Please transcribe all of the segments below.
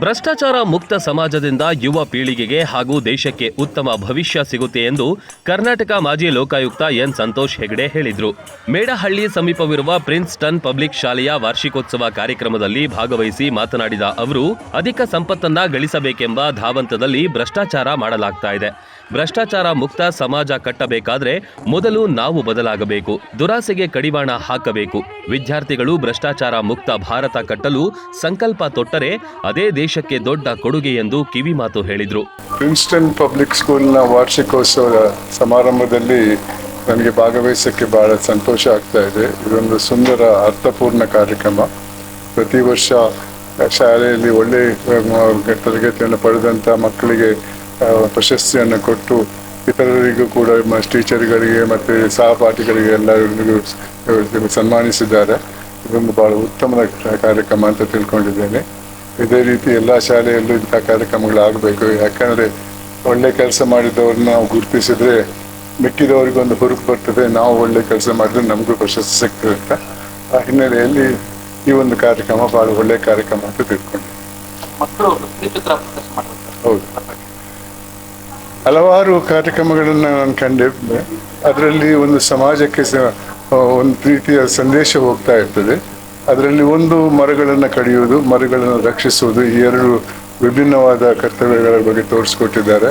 ಭ್ರಷ್ಟಾಚಾರ ಮುಕ್ತ ಸಮಾಜದಿಂದ ಯುವ ಪೀಳಿಗೆಗೆ ಹಾಗೂ ದೇಶಕ್ಕೆ ಉತ್ತಮ ಭವಿಷ್ಯ ಸಿಗುತ್ತೆ ಎಂದು ಕರ್ನಾಟಕ ಮಾಜಿ ಲೋಕಾಯುಕ್ತ ಎನ್ ಸಂತೋಷ್ ಹೆಗಡೆ ಹೇಳಿದರು. ಮೇಡಹಳ್ಳಿ ಸಮೀಪವಿರುವ ಪ್ರಿನ್ಸ್ಟನ್ ಪಬ್ಲಿಕ್ ಶಾಲೆಯ ವಾರ್ಷಿಕೋತ್ಸವ ಕಾರ್ಯಕ್ರಮದಲ್ಲಿ ಭಾಗವಹಿಸಿ ಮಾತನಾಡಿದ ಅವರು, ಅಧಿಕ ಸಂಪತ್ತನ್ನ ಗಳಿಸಬೇಕೆಂಬ ಧಾವಂತದಲ್ಲಿ ಭ್ರಷ್ಟಾಚಾರ ಮಾಡಲಾಗ್ತಾ ಇದೆ. ಭ್ರಷ್ಟಾಚಾರ ಮುಕ್ತ ಸಮಾಜ ಕಟ್ಟಬೇಕಾದ್ರೆ ಮೊದಲು ನಾವು ಬದಲಾಗಬೇಕು, ದುರಾಸೆಗೆ ಕಡಿವಾಣ ಹಾಕಬೇಕು. ವಿದ್ಯಾರ್ಥಿಗಳು ಭ್ರಷ್ಟಾಚಾರ ಮುಕ್ತ ಭಾರತ ಕಟ್ಟಲು ಸಂಕಲ್ಪ ತೊಟ್ಟರೆ ಅದೇ ದೇಶಕ್ಕೆ ದೊಡ್ಡ ಕೊಡುಗೆ ಎಂದು ಕಿವಿಮಾತು ಹೇಳಿದರು. ಪ್ರಿನ್ಸ್ಟನ್ ಪಬ್ಲಿಕ್ ಸ್ಕೂಲ್ನ ವಾರ್ಷಿಕೋತ್ಸವ ಸಮಾರಂಭದಲ್ಲಿ ನನಗೆ ಭಾಗವಹಿಸಕ್ಕೆ ಬಹಳ ಸಂತೋಷ ಆಗ್ತಾ ಇದೆ. ಇದೊಂದು ಸುಂದರ, ಅರ್ಥಪೂರ್ಣ ಕಾರ್ಯಕ್ರಮ. ಪ್ರತಿ ವರ್ಷ ಶಾಲೆಯಲ್ಲಿ ಒಳ್ಳೆ ತರಗತಿಯನ್ನು ಪಡೆದಂಥ ಮಕ್ಕಳಿಗೆ ಪ್ರಶಸ್ತಿಯನ್ನು ಕೊಟ್ಟು ಇತರರಿಗೂ ಕೂಡ ಟೀಚರ್ಗಳಿಗೆ ಮತ್ತು ಸಹಪಾಠಿಗಳಿಗೆ ಎಲ್ಲರಿಗೂ ಸನ್ಮಾನಿಸಿದ್ದಾರೆ. ಇದೊಂದು ಬಹಳ ಉತ್ತಮ ಕಾರ್ಯಕ್ರಮ ಅಂತ ತಿಳ್ಕೊಂಡಿದ್ದೇನೆ. ಇದೇ ರೀತಿ ಎಲ್ಲ ಶಾಲೆಯಲ್ಲೂ ಇಂಥ ಕಾರ್ಯಕ್ರಮಗಳಾಗಬೇಕು. ಯಾಕಂದರೆ ಒಳ್ಳೆ ಕೆಲಸ ಮಾಡಿದವ್ರನ್ನ ನಾವು ಗುರುತಿಸಿದ್ರೆ ಮಿಕ್ಕಿದವರಿಗೆ ಒಂದು ಹುರುಪು ಬರ್ತದೆ. ನಾವು ಒಳ್ಳೆ ಕೆಲಸ ಮಾಡಿದ್ರೆ ನಮಗೂ ಪ್ರಶಸ್ತಿ ಸಿಗ್ತದೆ ಅಂತ. ಆ ಹಿನ್ನೆಲೆಯಲ್ಲಿ ಈ ಒಂದು ಕಾರ್ಯಕ್ರಮ ಬಹಳ ಒಳ್ಳೆ ಕಾರ್ಯಕ್ರಮ ಅಂತ ತಿಳ್ಕೊಂಡೆ ಹೌದು. ಹಲವಾರು ಕಾರ್ಯಕ್ರಮಗಳನ್ನು ನಾನು ಕಂಡಿದ್ದೆ ಅದರಲ್ಲಿ ಒಂದು ಸಮಾಜಕ್ಕೆ ಒಂದು ರೀತಿಯ ಸಂದೇಶ ಹೋಗ್ತಾ ಇರ್ತದೆ. ಅದರಲ್ಲಿ ಒಂದು ಮರಗಳನ್ನು ಕಡಿಯುವುದು, ಮರಗಳನ್ನು ರಕ್ಷಿಸುವುದು, ಈ ಎರಡು ವಿಭಿನ್ನವಾದ ಕರ್ತವ್ಯಗಳ ಬಗ್ಗೆ ತೋರಿಸ್ಕೊಟ್ಟಿದ್ದಾರೆ.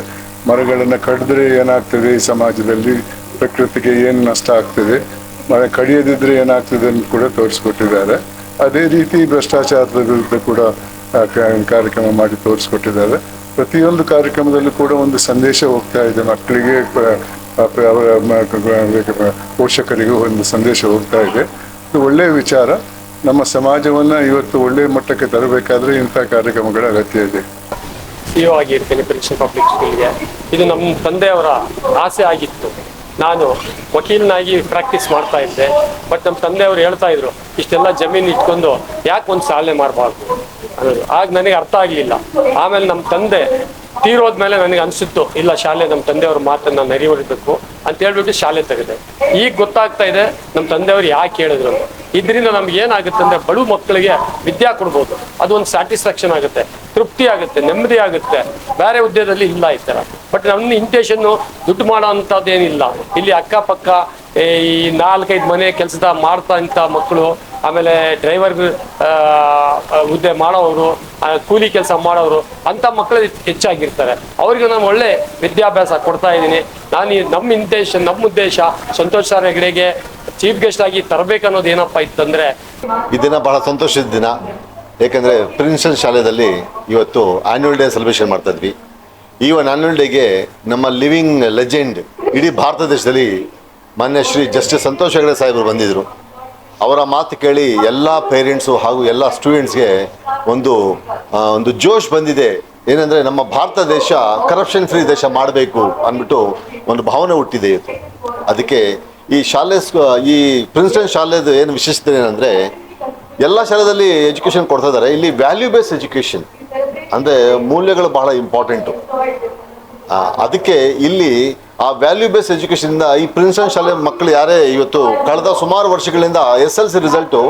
ಮರಗಳನ್ನು ಕಡಿದ್ರೆ ಏನಾಗ್ತದೆ ಈ ಸಮಾಜದಲ್ಲಿ? ಪ್ರಕೃತಿಗೆ ಏನು ನಷ್ಟ ಆಗ್ತದೆ? ಮರ ಕಡಿಯದಿದ್ರೆ ಏನಾಗ್ತದೆ ಅಂತ ಕೂಡ ತೋರಿಸ್ಕೊಟ್ಟಿದ್ದಾರೆ. ಅದೇ ರೀತಿ ಭ್ರಷ್ಟಾಚಾರದ ವಿರುದ್ಧ ಕೂಡ ಕಾರ್ಯಕ್ರಮ ಮಾಡಿ ತೋರಿಸ್ಕೊಟ್ಟಿದ್ದಾರೆ. ಪ್ರತಿಯೊಂದು ಕಾರ್ಯಕ್ರಮದಲ್ಲೂ ಕೂಡ ಒಂದು ಸಂದೇಶ ಹೋಗ್ತಾ ಇದೆ. ಮಕ್ಕಳಿಗೆ ಅವರ ಪೋಷಕರಿಗೂ ಒಂದು ಸಂದೇಶ ಹೋಗ್ತಾ ಇದೆ. ಇದು ಒಳ್ಳೆಯ ವಿಚಾರ. ನಮ್ಮ ಸಮಾಜವನ್ನು ಇವತ್ತು ಒಳ್ಳೆಯ ಮಟ್ಟಕ್ಕೆ ತರಬೇಕಾದ್ರೆ ಇಂಥ ಕಾರ್ಯಕ್ರಮಗಳ ಅಗತ್ಯ ಇದೆ. ಆಗಿರ್ತೇನೆ ಪರೀಕ್ಷಾ ಪಬ್ಲಿಕ್ ಸ್ಕೂಲ್ಗೆ. ಇದು ನಮ್ಮ ತಂದೆಯವರ ಆಸೆ ಆಗಿತ್ತು. ನಾನು ವಕೀಲನಾಗಿ ಪ್ರಾಕ್ಟೀಸ್ ಮಾಡ್ತಾ ಇದ್ದೆ. ಬಟ್ ನಮ್ಮ ತಂದೆಯವರು ಹೇಳ್ತಾ ಇದ್ರು ಇಷ್ಟೆಲ್ಲ ಜಮೀನು ಇಟ್ಕೊಂಡು ಯಾಕೆ ಒಂದು ಸಾಲನೆ ಮಾಡಬಾರ್ದು ಅನ್ನೋದು. ಆಗ ನನಗೆ ಅರ್ಥ ಆಗಲಿಲ್ಲ. ಆಮೇಲೆ ನಮ್ಮ ತಂದೆ ತೀರೋದ್ಮೇಲೆ ನನಗೆ ಅನಿಸಿತ್ತು, ಇಲ್ಲ ಶಾಲೆ ನಮ್ಮ ತಂದೆಯವ್ರ ಮಾತನ್ನು ನೆರವೇರಬೇಕು ಅಂತ ಹೇಳ್ಬಿಟ್ಟು ಶಾಲೆ ತೆಗೆದೆ. ಈಗ ಗೊತ್ತಾಗ್ತಾ ಇದೆ ನಮ್ಮ ತಂದೆಯವರು ಯಾಕೆ ಹೇಳಿದ್ರು. ಇದರಿಂದ ನಮ್ಗೆ ಏನಾಗುತ್ತೆ ಅಂದ್ರೆ ಬಡು ಮಕ್ಕಳಿಗೆ ವಿದ್ಯಾ ಕೊಡ್ಬೋದು. ಅದು ಒಂದು ಸ್ಯಾಟಿಸ್ಫ್ಯಾಕ್ಷನ್ ಆಗುತ್ತೆ, ತೃಪ್ತಿ ಆಗುತ್ತೆ, ನೆಮ್ಮದಿ ಆಗುತ್ತೆ. ಬೇರೆ ಹುದ್ದೆದಲ್ಲಿ ಇಲ್ಲ ಈ ಥರ ಬಟ್ ನನ್ನ ಇಂಟೇಷನ್ನು ದುಡ್ಡು ಮಾಡೋ ಅಂಥದ್ದೇನಿಲ್ಲ. ಇಲ್ಲಿ ಅಕ್ಕಪಕ್ಕ ಈ ನಾಲ್ಕೈದು ಮನೆ ಕೆಲಸದ ಮಾಡ್ತಾ ಇಂಥ ಮಕ್ಕಳು ಆಮೇಲೆ ಡ್ರೈವರ್ ಹುದ್ದೆ ಮಾಡೋರು ಆ, ಕೂಲಿ ಕೆಲಸ ಮಾಡೋರು ಅಂಥ ಮಕ್ಕಳು ಹೆಚ್ಚಾಗಿರ್ತಾರೆ. ಅವ್ರಿಗೆ ನಾನು ಒಳ್ಳೆ ವಿದ್ಯಾಭ್ಯಾಸ ಕೊಡ್ತಾ ಇದ್ದೀನಿ. ನಾನು ನಮ್ಮ ಇಂಟೆನ್ಷನ್ ನಮ್ಮ ಉದ್ದೇಶ ಸಂತೋಷ್ ಸರ್ ಹೆಗಡೆಗೆ ಚೀಫ್ ಗೆಸ್ಟ್ ಆಗಿ ತರಬೇಕನ್ನೋದು ಏನಪ್ಪ ಇತ್ತಂದ್ರೆ? ಈ ದಿನ ಬಹಳ ಸಂತೋಷದ ದಿನ. ಏಕೆಂದರೆ ಪ್ರಿನ್ಸಿಪಲ್ ಶಾಲೆಯಲ್ಲಿ ಇವತ್ತು ಆನ್ಯುವಲ್ ಡೇ ಸೆಲೆಬ್ರೇಷನ್ ಮಾಡ್ತಾ ಇದ್ವಿ. ಈ ಒಂದು ಆನ್ಯುವಲ್ ಡೇಗೆ ನಮ್ಮ ಲಿವಿಂಗ್ ಲೆಜೆಂಡ್ ಇಡೀ ಭಾರತ ದೇಶದಲ್ಲಿ ಮಾನ್ಯ ಶ್ರೀ ಜಸ್ಟಿಸ್ ಸಂತೋಷ್ ಹೆಗಡೆ ಸಾಹೇಬರು ಬಂದಿದ್ದರು ಅವರ ಮಾತು ಕೇಳಿ ಎಲ್ಲ ಪೇರೆಂಟ್ಸು ಹಾಗೂ ಎಲ್ಲ ಸ್ಟೂಡೆಂಟ್ಸ್ಗೆ ಒಂದು ಒಂದು ಜೋಶ್ ಬಂದಿದೆ. ಏನಂದರೆ ನಮ್ಮ ಭಾರತ ದೇಶ ಕರಪ್ಷನ್ ಫ್ರೀ ದೇಶ ಮಾಡಬೇಕು ಅಂದ್ಬಿಟ್ಟು ಒಂದು ಭಾವನೆ ಹುಟ್ಟಿದೆ ಇವತ್ತು ಅದಕ್ಕೆ ಈ ಶಾಲೆ ಈ ಪ್ರಿನ್ಸ್ಟನ್ ಶಾಲೆದು ಏನು ವಿಶೇಷತೆ ಏನಂದರೆ ಎಲ್ಲ ಶಾಲೆಯಲ್ಲಿ ಎಜುಕೇಷನ್ ಕೊಡ್ತಾ ಇದ್ದಾರೆ. ಇಲ್ಲಿ ವ್ಯಾಲ್ಯೂ ಬೇಸ್ ಎಜುಕೇಷನ್ ಅಂದರೆ ಮೂಲ್ಯಗಳು ಬಹಳ ಇಂಪಾರ್ಟೆಂಟು ಅದಕ್ಕೆ ಇಲ್ಲಿ ಆ ವ್ಯಾಲ್ಯೂ ಬೇಸ್ ಎಜುಕೇಷನಿಂದ ಈ ಪ್ರಿನ್ಸನ್ ಶಾಲೆ ಮಕ್ಕಳು ಯಾರೇ ಇವತ್ತು ಕಳೆದ ಸುಮಾರು ವರ್ಷಗಳಿಂದ ಎಸ್ ಎಲ್ ಸಿ ರಿಸಲ್ಟು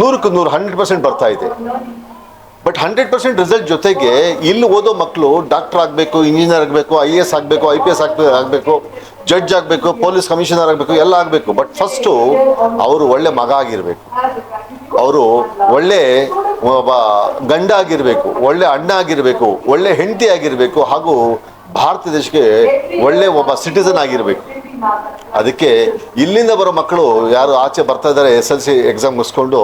ನೂರಕ್ಕೆ ನೂರು ಹಂಡ್ರೆಡ್ ಪರ್ಸೆಂಟ್ ಬರ್ತಾ ಇದೆ. ಬಟ್ ಹಂಡ್ರೆಡ್ ಪರ್ಸೆಂಟ್ ರಿಸಲ್ಟ್ ಜೊತೆಗೆ ಇಲ್ಲಿ ಓದೋ ಮಕ್ಕಳು ಡಾಕ್ಟರ್ ಆಗಬೇಕು ಇಂಜಿನಿಯರ್ ಆಗಬೇಕು ಐ ಎ ಎಸ್ ಆಗಬೇಕು ಐ ಪಿ ಎಸ್ ಆಗ್ಬೇಕು, ಆಗಬೇಕು ಜಡ್ಜ್ ಆಗಬೇಕು ಪೊಲೀಸ್ ಕಮಿಷನರ್ ಆಗಬೇಕು, ಎಲ್ಲ ಆಗಬೇಕು. ಬಟ್ ಫಸ್ಟು ಅವರು ಒಳ್ಳೆ ಮಗ ಆಗಿರಬೇಕು. ಅವರು ಒಳ್ಳೆ, ಒಬ್ಬ ಗಂಡ ಆಗಿರಬೇಕು, ಒಳ್ಳೆ ಅಣ್ಣ ಆಗಿರಬೇಕು, ಒಳ್ಳೆ ಹೆಂಡತಿ ಆಗಿರಬೇಕು ಹಾಗೂ ಭಾರತ ದೇಶಕ್ಕೆ ಒಳ್ಳೆ ಒಬ್ಬ ಸಿಟಿಸನ್ ಆಗಿರಬೇಕು. ಅದಕ್ಕೆ ಇಲ್ಲಿಂದ ಬರೋ ಮಕ್ಕಳು ಯಾರು ಆಚೆ ಬರ್ತಾ ಇದ್ದಾರೆ, ಎಸ್ ಎಲ್ ಸಿ ಎಕ್ಸಾಮ್ ಮುಗಿಸ್ಕೊಂಡು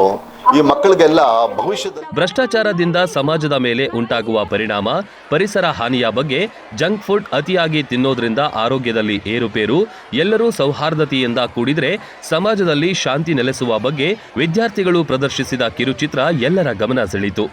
ಈ ಮಕ್ಕಳಿಗೆಲ್ಲ ಭವಿಷ್ಯದ ಭ್ರಷ್ಟಾಚಾರದಿಂದ ಸಮಾಜದ ಮೇಲೆ ಉಂಟಾಗುವ ಪರಿಣಾಮ, ಪರಿಸರ ಹಾನಿಯ ಬಗ್ಗೆ ಜಂಕ್ ಫುಡ್ ಅತಿಯಾಗಿ ತಿನ್ನೋದ್ರಿಂದ ಆರೋಗ್ಯದಲ್ಲಿ ಏರುಪೇರು, ಎಲ್ಲರೂ ಸೌಹಾರ್ದತೆಯಿಂದ ಕೂಡಿದ್ರೆ ಸಮಾಜದಲ್ಲಿ ಶಾಂತಿ ನೆಲೆಸುವ ಬಗ್ಗೆ ವಿದ್ಯಾರ್ಥಿಗಳು ಪ್ರದರ್ಶಿಸಿದ ಕಿರುಚಿತ್ರ ಎಲ್ಲರ ಗಮನ ಸೆಳೀತು